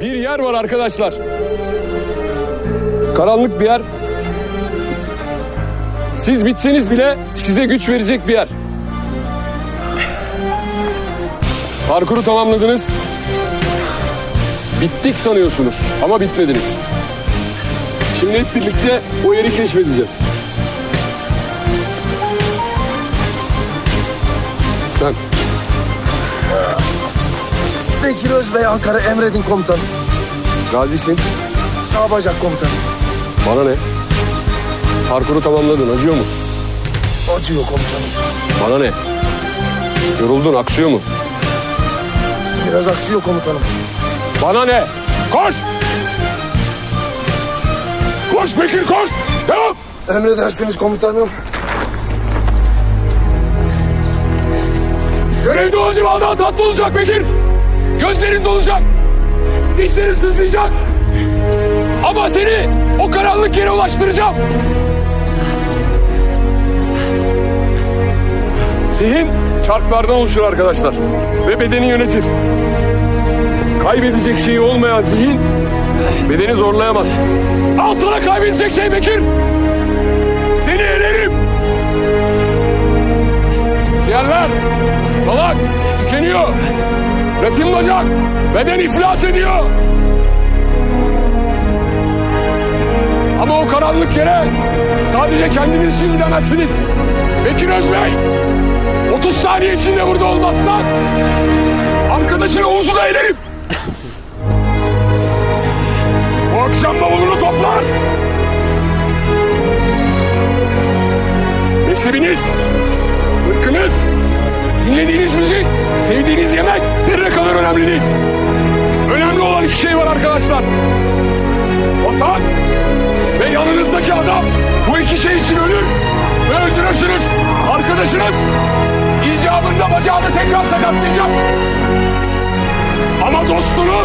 Bir yer var arkadaşlar. Karanlık bir yer. Siz bitseniz bile size güç verecek bir yer. Parkuru tamamladınız. Bittik sanıyorsunuz ama bitmediniz. Şimdi hep birlikte o yeri keşfedeceğiz. Sen Bekir Özbey Ankara emredin komutanım. gazisin. Sağ bacak komutanım. Bana ne? Parkuru tamamladın. Acıyor mu? Acıyor komutanım. Bana ne? Yoruldun. Aksıyor mu? Biraz aksıyor komutanım. Bana ne? Koş! Koş Bekir koş! Devam! Emredersiniz komutanım. Görevde olunca daha tatlı olacak Bekir. Gözlerin dolacak. Dişlerin sızlayacak. Ama seni o karanlık yere ulaştıracağım. Zihin çarklardan oluşur arkadaşlar. Ve bedeni yönetir. Kaybedecek şeyi olmayan zihin bedeni zorlayamaz. Al sana kaybedecek şey Bekir. Seni elerim. Ciğerler, dalak tükeniyor. Retim bacak, beden iflas ediyor. Ama o karanlık yere sadece kendiniz için gidemezsiniz. Bekir Özbey, 30 saniye içinde burada olmazsan arkadaşın Oğuz'u da elerim. Bu akşam bavulunu toplar. Mezhebiniz, ırkınız, dinlediğiniz müzik, sevdiğiniz yemek önemli değil. Önemli olan iki şey var arkadaşlar. Vatan ve yanınızdaki adam bu iki şey için ölür ve öldürürsünüz. Arkadaşınız icabında bacağını tekrar sakatlayacak. Ama dostunu